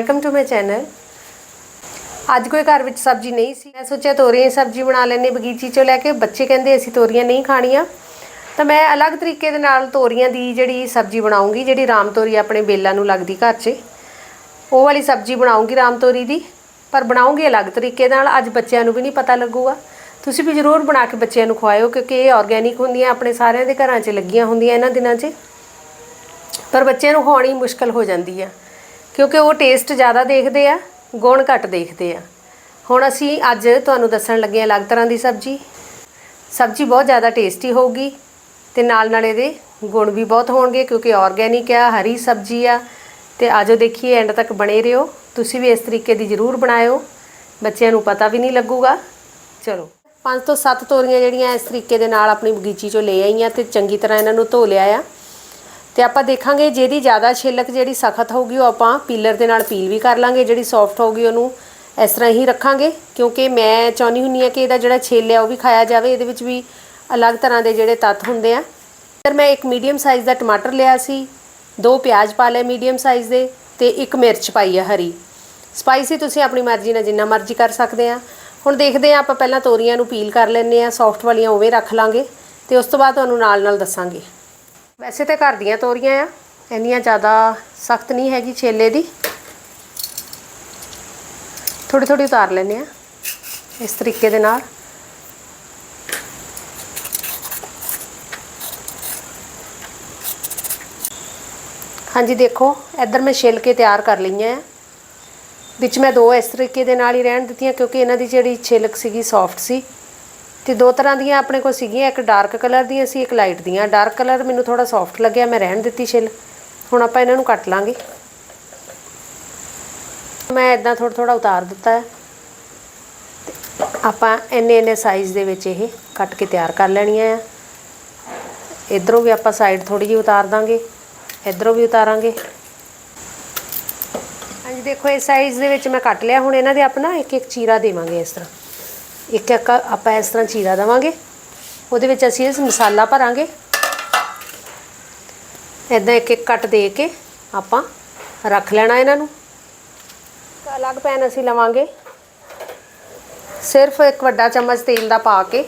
Welcome to my channel ਅੱਜ ਕੋਈ ਘਰ ਵਿੱਚ ਸਬਜ਼ੀ ਨਹੀਂ ਸੀ। ਮੈਂ ਸੋਚਿਆ ਤੋਰੀਆਂ ਦੀ ਸਬਜ਼ੀ ਬਣਾ ਲੈਣੇ ਬਗੀਚੀ ਚੋਂ ਲੈ ਕੇ। ਬੱਚੇ ਕਹਿੰਦੇ ਅਸੀਂ ਤੋਰੀਆਂ ਨਹੀਂ ਖਾਣੀਆਂ। ਤਾਂ ਮੈਂ ਅਲੱਗ ਤਰੀਕੇ ਦੇ ਨਾਲ ਤੋਰੀਆਂ ਦੀ ਜਿਹੜੀ ਸਬਜ਼ੀ ਬਣਾਉਂਗੀ, ਜਿਹੜੀ ਰਾਮ ਤੋਰੀ ਆਪਣੇ ਬੇਲਾਂ ਨੂੰ ਲੱਗਦੀ ਘਰ 'ਚ, ਉਹ ਵਾਲੀ ਸਬਜ਼ੀ ਬਣਾਉਂਗੀ ਰਾਮ ਤੋਰੀ ਦੀ। ਪਰ ਬਣਾਉਂਗੀ ਅਲੱਗ ਤਰੀਕੇ ਨਾਲ। ਅੱਜ ਬੱਚਿਆਂ ਨੂੰ ਵੀ ਨਹੀਂ ਪਤਾ ਲੱਗੂਗਾ। ਤੁਸੀਂ ਵੀ ਜ਼ਰੂਰ ਬਣਾ ਕੇ ਬੱਚਿਆਂ ਨੂੰ ਖਵਾਇਓ, ਕਿਉਂਕਿ ਇਹ ਆਰਗੇਨਿਕ ਹੁੰਦੀਆਂ, ਆਪਣੇ ਸਾਰਿਆਂ ਦੇ ਘਰਾਂ 'ਚ ਲੱਗੀਆਂ ਹੁੰਦੀਆਂ ਇਹਨਾਂ ਦਿਨਾਂ 'ਚ। ਪਰ ਬੱਚਿਆਂ ਨੂੰ ਖਵਾਉਣੀ ਮੁਸ਼ਕਲ ਹੋ ਜਾਂਦੀ ਆ। ਕਿਉਂਕਿ ਉਹ ਟੇਸਟ ਜ਼ਿਆਦਾ ਦੇਖਦੇ ਆ, ਗੁਣ ਘੱਟ ਦੇਖਦੇ ਆ। ਹੁਣ ਅਸੀਂ ਅੱਜ ਤੁਹਾਨੂੰ ਦੱਸਣ ਲੱਗੇ ਆ ਅਲੱਗ ਤਰ੍ਹਾਂ ਦੀ ਸਬਜ਼ੀ। ਸਬਜ਼ੀ ਬਹੁਤ ਜ਼ਿਆਦਾ ਟੇਸਟੀ ਹੋਊਗੀ ਤੇ ਨਾਲ ਨਾਲ ਇਹਦੇ ਗੁਣ ਵੀ ਬਹੁਤ ਹੋਣਗੇ ਕਿਉਂਕਿ ਆਰਗੇਨਿਕ ਆ, ਹਰੀ ਸਬਜ਼ੀ ਆ। ਤੇ ਆਜੋ ਦੇਖੀਏ ਐਂਡ ਤੱਕ ਬਣੇ ਰਹੋ। ਤੁਸੀਂ ਵੀ ਇਸ ਤਰੀਕੇ ਦੀ ਜ਼ਰੂਰ ਬਣਾਇਓ। ਬੱਚਿਆਂ ਨੂੰ ਪਤਾ ਵੀ ਨਹੀਂ ਲੱਗੂਗਾ। ਚਲੋ। ਪੰਜ ਤੋਂ ਸੱਤ ਤੋਰੀਆਂ ਜਿਹੜੀਆਂ ਇਸ ਤਰੀਕੇ ਦੇ ਨਾਲ ਆਪਣੀ ਬਗੀਚੀ ਚੋਂ ਲੈ ਆਈਆਂ ਤੇ ਚੰਗੀ ਤਰ੍ਹਾਂ ਇਹਨਾਂ ਨੂੰ ਧੋ ਲਿਆ ਆ। ਤੇ ਆਪਾਂ ਦੇਖਾਂਗੇ ਜਿਹਦੀ ਜ਼ਿਆਦਾ ਛਿਲਕ ਜਿਹੜੀ ਸਖਤ ਹੋਊਗੀ ਉਹ ਆਪਾਂ ਪੀਲਰ ਦੇ ਨਾਲ ਪੀਲ ਵੀ ਕਰ ਲਾਂਗੇ, ਜਿਹੜੀ ਸੌਫਟ ਹੋਊਗੀ ਉਹਨੂੰ ਇਸ ਤਰ੍ਹਾਂ ਹੀ ਰੱਖਾਂਗੇ। ਕਿਉਂਕਿ ਮੈਂ ਚਾਹੁੰਦੀ ਹੁੰਨੀ ਆ ਕਿ ਇਹਦਾ ਜਿਹੜਾ ਛਿੱਲ ਆ ਉਹ ਵੀ ਖਾਇਆ ਜਾਵੇ, ਇਹਦੇ ਵਿੱਚ ਵੀ ਅਲੱਗ ਤਰ੍ਹਾਂ ਦੇ ਜਿਹੜੇ ਤੱਤ ਹੁੰਦੇ ਆ। ਫਿਰ ਮੈਂ ਇੱਕ ਮੀਡੀਅਮ ਸਾਈਜ਼ ਦਾ ਟਮਾਟਰ ਲਿਆ ਸੀ, ਦੋ ਪਿਆਜ਼ ਪਾ ਲਏ ਮੀਡੀਅਮ ਸਾਈਜ਼ ਦੇ ਤੇ ਇੱਕ ਮਿਰਚ ਪਾਈ ਆ ਹਰੀ। ਸਪਾਈਸੀ ਤੁਸੀਂ ਆਪਣੀ ਮਰਜ਼ੀ ਨਾਲ ਜਿੰਨਾ ਮਰਜ਼ੀ ਕਰ ਸਕਦੇ ਆ। ਹੁਣ ਦੇਖਦੇ ਆ ਆਪਾਂ ਪਹਿਲਾਂ ਤੋਰੀਆਂ ਨੂੰ ਪੀਲ ਕਰ ਲੈਂਦੇ ਆ ਸੌਫਟ ਵਾਲੀਆਂ ਉਵੇਂ ਰੱਖ ਲਾਂਗੇ ਤੇ ਉਸ ਤੋਂ ਬਾਅਦ ਤੁਹਾਨੂੰ ਨਾਲ ਨਾਲ ਦੱਸਾਂਗੇ। ਵੈਸੇ ਤਾਂ ਘਰ ਦੀਆਂ ਤੋਰੀਆਂ ਆ, ਇੰਨੀਆਂ ਜ਼ਿਆਦਾ ਸਖਤ ਨਹੀਂ ਹੈਗੀ ਛੇਲੇ ਦੀ। ਥੋੜੀ ਥੋੜੀ ਉਤਾਰ ਲੈਂਦੇ ਆ ਇਸ ਤਰੀਕੇ ਦੇ ਨਾਲ। ਹਾਂਜੀ, ਦੇਖੋ, ਇੱਧਰ ਮੈਂ ਛਿੱਲ ਕੇ ਤਿਆਰ ਕਰ ਲਈਆਂ ਆ। ਵਿੱਚ ਮੈਂ ਦੋ ਇਸ ਤਰੀਕੇ ਦੇ ਨਾਲ ਹੀ ਰਹਿਣ ਦਿੱਤੀਆਂ ਕਿਉਂਕਿ ਇਹਨਾਂ ਦੀ ਜਿਹੜੀ ਛਿਲਕ ਸੀਗੀ ਸੌਫਟ ਸੀ। ਤੇ ਦੋ ਤਰ੍ਹਾਂ ਦੀਆਂ ਆਪਣੇ ਕੋਲ ਸੀਗੀਆਂ, ਇੱਕ ਡਾਰਕ ਕਲਰ ਦੀਆਂ ਸੀ, ਇੱਕ ਲਾਈਟ ਦੀਆਂ। ਡਾਰਕ ਕਲਰ ਮੈਨੂੰ ਥੋੜਾ ਸੌਫਟ ਲੱਗਿਆ, ਮੈਂ ਰਹਿਣ ਦਿੱਤੀ ਛਿੱਲ। ਹੁਣ ਆਪਾਂ ਇਹਨਾਂ ਨੂੰ ਕੱਟ ਲਾਂਗੇ। ਮੈਂ ਇਦਾਂ ਥੋੜਾ ਥੋੜਾ ਉਤਾਰ ਦਿੱਤਾ ਹੈ। ਆਪਾਂ ਇੰਨੇ ਇੰਨੇ ਸਾਈਜ਼ ਦੇ ਵਿੱਚ ਇਹ ਕੱਟ ਕੇ ਤਿਆਰ ਕਰ ਲੈਣੀਆਂ ਆ। ਇਧਰੋਂ ਵੀ ਆਪਾਂ ਸਾਈਡ ਥੋੜੀ ਜਿਹੀ ਉਤਾਰ ਦਾਂਗੇ। ਇਧਰੋਂ ਵੀ ਉਤਾਰਾਂਗੇ। ਹਾਂਜੀ, ਦੇਖੋ ਇਸ ਸਾਈਜ਼ ਦੇ ਵਿੱਚ ਮੈਂ ਕੱਟ ਲਿਆ। ਹੁਣ ਇਹਨਾਂ ਦੇ ਆਪਣਾ ਇੱਕ ਇੱਕ ਚੀਰਾ ਦੇਵਾਂਗੇ ਇਸ ਤਰ੍ਹਾਂ। ਇੱਕ ਇੱਕ ਆਪਾਂ ਇਸ ਤਰ੍ਹਾਂ ਚੀਰਾ ਦੇਵਾਂਗੇ। ਉਹਦੇ ਵਿੱਚ ਅਸੀਂ ਇਸ ਮਸਾਲਾ ਭਰਾਂਗੇ। ਇਦਾਂ ਇੱਕ ਇੱਕ ਕੱਟ ਦੇ ਕੇ ਆਪਾਂ ਰੱਖ ਲੈਣਾ ਇਹਨਾਂ ਨੂੰ। ਅਲੱਗ ਪੈਨ ਅਸੀਂ ਲਵਾਂਗੇ। ਸਿਰਫ ਇੱਕ ਵੱਡਾ ਚਮਚ ਤੇਲ ਦਾ ਪਾ ਕੇ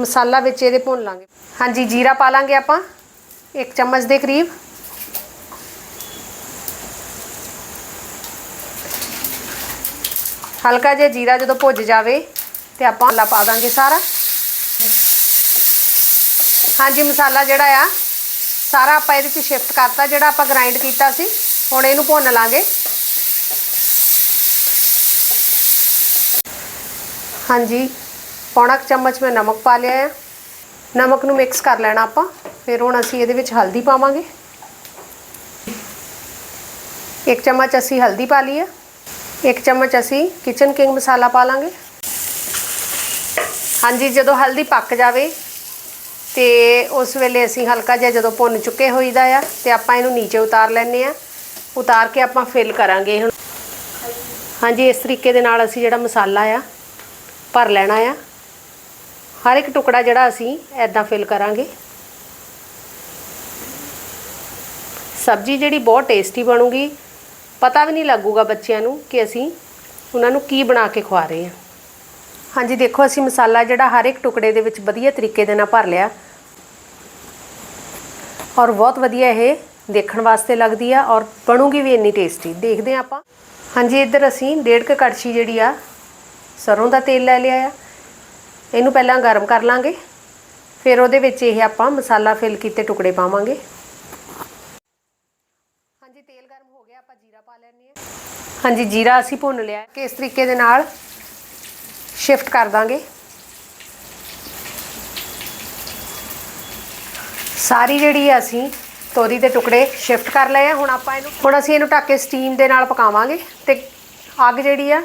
ਮਸਾਲਾ ਵਿੱਚ ਇਹਦੇ ਭੁੰਨ ਲਾਂਗੇ। ਹਾਂਜੀ, ਜੀਰਾ ਪਾ ਲਾਂਗੇ ਆਪਾਂ। ਇੱਕ ਚਮਚ ਦੇ ਕਰੀਬ। ਹਲਕਾ ਜਿਹਾ ਜੀਰਾ ਜਦੋਂ ਭੁੱਜ ਜਾਵੇ ਤੇ ਆਪਾਂ ਮਸਾਲਾ ਪਾ ਦਾਂਗੇ ਸਾਰਾ। ਹਾਂਜੀ, ਮਸਾਲਾ ਜਿਹੜਾ ਆ, ਸਾਰਾ ਆਪਾਂ ਇਹਦੇ ਵਿੱਚ ਸ਼ਿਫਟ ਕਰਤਾ, ਜਿਹੜਾ ਆਪਾਂ ਗ੍ਰਾਈਂਡ ਕੀਤਾ ਸੀ। ਹੁਣ ਇਹਨੂੰ ਭੁੰਨ ਲਾਂਗੇ। ਹਾਂਜੀ, ਪੌਣਾ ਕੁ ਚਮਚ ਮੈਂ ਨਮਕ ਪਾ ਲਿਆ ਆ। ਨਮਕ ਨੂੰ ਮਿਕਸ ਕਰ ਲੈਣਾ ਆਪਾਂ। ਫਿਰ ਹੁਣ ਅਸੀਂ ਇਹਦੇ ਵਿੱਚ ਹਲਦੀ ਪਾਵਾਂਗੇ। ਇੱਕ ਚਮਚ ਅਸੀਂ ਹਲਦੀ ਪਾ ਲਈ ਆ। ਇੱਕ ਚਮਚ ਅਸੀਂ ਕਿਚਨ ਕਿੰਗ ਮਸਾਲਾ ਪਾ ਲਾਂਗੇ। ਹਾਂਜੀ, ਜਦੋਂ ਹਲਦੀ ਪੱਕ ਜਾਵੇ ਤੇ ਉਸ ਵੇਲੇ ਅਸੀਂ ਹਲਕਾ ਜਿਹਾ ਜਦੋਂ ਭੁੰਨ ਚੁੱਕੇ ਹੋਈਦਾ ਆ ਤੇ ਆਪਾਂ ਇਹਨੂੰ ਨੀਚੇ ਉਤਾਰ ਲੈਣੇ ਆ। ਉਤਾਰ ਕੇ ਆਪਾਂ ਫਿਲ ਕਰਾਂਗੇ ਹੁਣ ਹਾਂਜੀ, ਇਸ ਤਰੀਕੇ ਦੇ ਨਾਲ ਅਸੀਂ ਜਿਹੜਾ ਮਸਾਲਾ ਆ, ਭਰ ਲੈਣਾ ਆ। ਹਰ ਇੱਕ ਟੁਕੜਾ ਜਿਹੜਾ ਅਸੀਂ ਐਦਾਂ ਫਿਲ ਕਰਾਂਗੇ। ਸਬਜ਼ੀ ਜਿਹੜੀ ਬਹੁਤ ਟੇਸਟੀ ਬਣੂਗੀ। ਪਤਾ ਵੀ ਨਹੀਂ ਲੱਗੂਗਾ ਬੱਚਿਆਂ ਨੂੰ ਕਿ ਅਸੀਂ ਉਹਨਾਂ ਨੂੰ ਕੀ ਬਣਾ ਕੇ ਖਵਾ ਰਹੇ ਹਾਂ ਹਾਂਜੀ, ਦੇਖੋ, ਅਸੀਂ ਮਸਾਲਾ ਜਿਹੜਾ ਹਰ ਇੱਕ ਟੁਕੜੇ ਦੇ ਵਿੱਚ ਵਧੀਆ ਤਰੀਕੇ ਦੇ ਨਾਲ ਭਰ ਲਿਆ। ਔਰ ਬਹੁਤ ਵਧੀਆ ਇਹ ਦੇਖਣ ਵਾਸਤੇ ਲੱਗਦੀ ਆ ਔਰ ਬਣੂਗੀ ਵੀ ਇੰਨੀ ਟੇਸਟੀ ਦੇਖਦੇ ਆ ਆਪਾਂ। ਹਾਂਜੀ, ਇੱਧਰ ਅਸੀਂ ਡੇਢ ਕੁ ਕੜਛੀ ਜਿਹੜੀ ਆ, ਸਰੋਂ ਦਾ ਤੇਲ ਲੈ ਲਿਆ ਆ। ਇਹਨੂੰ ਪਹਿਲਾਂ ਗਰਮ ਕਰ ਲਾਂਗੇ। ਫਿਰ ਉਹਦੇ ਵਿੱਚ ਇਹ ਆਪਾਂ ਮਸਾਲਾ ਫਿਲ ਕੀਤੇ ਟੁਕੜੇ ਪਾਵਾਂਗੇ। ਹਾਂਜੀ, ਤੇਲ ਗਰਮ ਹੋ ਗਿਆ, ਆਪਾਂ ਜੀਰਾ ਪਾ ਲੈਣੇ ਆ ਹਾਂਜੀ, ਜੀਰਾ ਅਸੀਂ ਭੁੰਨ ਲਿਆ। ਕਿ ਇਸ ਤਰੀਕੇ ਦੇ ਨਾਲ ਸ਼ਿਫਟ ਕਰ ਦਾਂਗੇ। ਸਾਰੀ ਜਿਹੜੀ ਆ ਅਸੀਂ ਤੋਰੀ ਦੇ ਟੁਕੜੇ ਸ਼ਿਫਟ ਕਰ ਲਏ ਆ। ਹੁਣ ਆਪਾਂ ਇਹਨੂੰ ਹੁਣ ਅਸੀਂ ਇਹਨੂੰ ਢੱਕ ਕੇ ਸਟੀਮ ਦੇ ਨਾਲ ਪਕਾਵਾਂਗੇ ਤੇ ਅੱਗ ਜਿਹੜੀ ਆ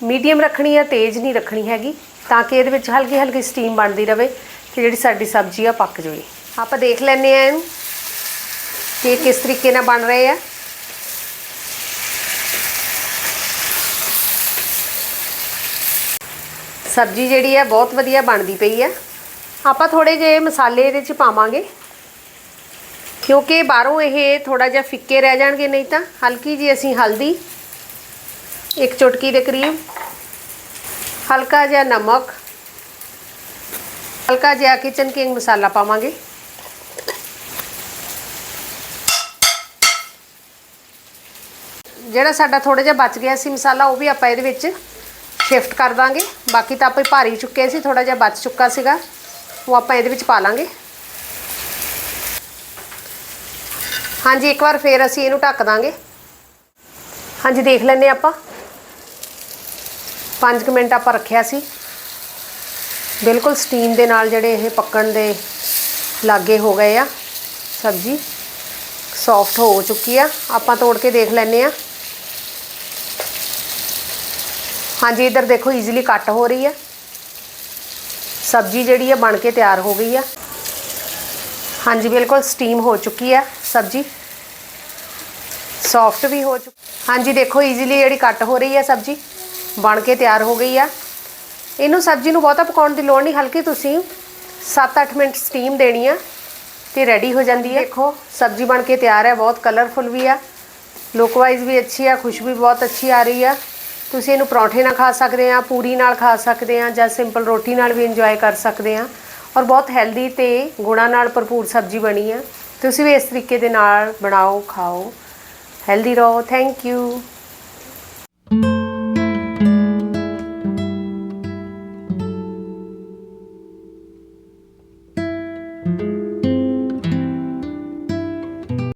ਮੀਡੀਅਮ ਰੱਖਣੀ ਆ, ਤੇਜ਼ ਨਹੀਂ ਰੱਖਣੀ ਹੈਗੀ, ਤਾਂ ਕਿ ਇਹਦੇ ਵਿੱਚ ਹਲਕੀ ਹਲਕੀ ਸਟੀਮ ਬਣਦੀ ਰਵੇ ਤੇ ਜਿਹੜੀ ਸਾਡੀ ਸਬਜ਼ੀ ਆ ਪੱਕ ਜਾਵੇ। ਆਪਾਂ ਦੇਖ ਲੈਂਦੇ ਆ ਇਹਨੂੰ ਕਿ ਕਿਸ ਤਰੀਕੇ ਨਾਲ ਬਣ ਰਹੇ ਆ। ਸਬਜ਼ੀ ਜਿਹੜੀ ਹੈ ਬਹੁਤ ਵਧੀਆ ਬਣਦੀ ਪਈ ਹੈ ਆਪਾਂ ਥੋੜੇ ਜਿਹੇ ਮਸਾਲੇ ਇਹਦੇ ਚ ਪਾਵਾਂਗੇ। ਕਿਉਂਕਿ ਬਾਹਰੋਂ ਇਹ ਥੋੜਾ ਜਿਹਾ ਫਿੱਕੇ ਰਹਿ ਜਾਣਗੇ, ਨਹੀਂ ਤਾਂ ਹਲਕੀ ਜੀ ਅਸੀਂ ਹਲਦੀ, ਇੱਕ ਚੁਟਕੀ ਦੇ ਕਰੀਬ ਹਲਕਾ ਜਿਹਾ ਨਮਕ, ਹਲਕਾ ਜਿਹਾ ਕਿਚਨ ਕਿੰਗ ਮਸਾਲਾ ਪਾਵਾਂਗੇ। ਜਿਹੜਾ ਸਾਡਾ ਥੋੜਾ ਜਿਹਾ ਬਚ ਗਿਆ ਸੀ ਮਸਾਲਾ, ਉਹ ਵੀ ਆਪਾਂ ਇਹਦੇ ਵਿੱਚ ਸ਼ਿਫਟ ਕਰ ਦਾਂਗੇ। ਬਾਕੀ ਤਾਂ ਆਪਾਂ ਭਾਰੀ ਚੁੱਕੇ ਸੀ ਥੋੜਾ ਜਿਹਾ ਬਚ ਚੁੱਕਾ ਸੀਗਾ। ਉਹ ਆਪਾਂ ਇਹਦੇ ਵਿੱਚ ਪਾ ਲਾਂਗੇ। ਹਾਂਜੀ, ਇੱਕ ਵਾਰ ਫੇਰ ਅਸੀਂ ਇਹਨੂੰ ਢੱਕ ਦਾਂਗੇ। ਹਾਂਜੀ, ਦੇਖ ਲੈਨੇ ਆਪਾਂ। 5 ਮਿੰਟ ਆਪਾਂ ਰੱਖਿਆ ਸੀ। ਬਿਲਕੁਲ ਸਟੀਮ ਦੇ ਨਾਲ ਜਿਹੜੇ ਇਹ ਪੱਕਣ ਦੇ ਲਾਗੇ ਹੋ ਗਏ ਆ। ਸਬਜ਼ੀ ਸੌਫਟ ਹੋ ਚੁੱਕੀ ਆ। ਆਪਾਂ ਤੋੜ ਕੇ ਦੇਖ ਲੈਨੇ ਆ ਹਾਂਜੀ, ਇਧਰ ਦੇਖੋ ਈਜ਼ੀਲੀ ਕੱਟ ਹੋ ਰਹੀ ਆ। ਸਬਜ਼ੀ ਜਿਹੜੀ ਆ ਬਣ ਕੇ ਤਿਆਰ ਹੋ ਗਈ ਆ। ਹਾਂਜੀ, ਬਿਲਕੁਲ ਸਟੀਮ ਹੋ ਚੁੱਕੀ ਆ ਸਬਜ਼ੀ। ਸੌਫਟ ਵੀ ਹੋ ਚੁੱਕੀ ਹਾਂਜੀ, ਦੇਖੋ ਈਜ਼ੀਲੀ ਜਿਹੜੀ ਕੱਟ ਹੋ ਰਹੀ ਆ ਸਬਜ਼ੀ, ਬਣ ਕੇ ਤਿਆਰ ਹੋ ਗਈ ਆ। ਇਹਨੂੰ ਸਬਜ਼ੀ ਨੂੰ ਬਹੁਤਾ ਪਕਾਉਣ ਦੀ ਲੋੜ ਨਹੀਂ, ਹਲਕੀ ਤੁਸੀਂ 7-8 ਮਿੰਟ ਸਟੀਮ ਦੇਣੀ ਆ ਤੇ ਰੈਡੀ ਹੋ ਜਾਂਦੀ ਹੈ ਦੇਖੋ, ਸਬਜ਼ੀ ਬਣ ਕੇ ਤਿਆਰ ਹੈ ਬਹੁਤ ਕਲਰਫੁਲ ਵੀ ਆ। ਲੁੱਕ ਵਾਈਜ਼ ਵੀ ਅੱਛੀ ਆ, ਖੁਸ਼ਬੂ ਵੀ ਬਹੁਤ ਅੱਛੀ ਆ ਰਹੀ ਆ। ਤੁਸੀਂ ਇਹਨੂੰ ਪਰੌਂਠੇ ਨਾਲ ਖਾ ਸਕਦੇ ਆ, ਪੂਰੀ ਨਾਲ ਖਾ ਸਕਦੇ ਆ ਜਾਂ ਸਿੰਪਲ ਰੋਟੀ ਨਾਲ ਵੀ ਇੰਜੋਏ ਕਰ ਸਕਦੇ ਆ। ਔਰ ਬਹੁਤ ਹੈਲਦੀ ਤੇ ਗੁਣਾਂ ਨਾਲ ਭਰਪੂਰ ਸਬਜ਼ੀ ਬਣੀ ਆ। ਤੁਸੀਂ ਵੀ ਇਸ ਤਰੀਕੇ ਦੇ ਨਾਲ ਬਣਾਓ, ਖਾਓ। ਹੈਲਦੀ ਰਹੋ। Thank you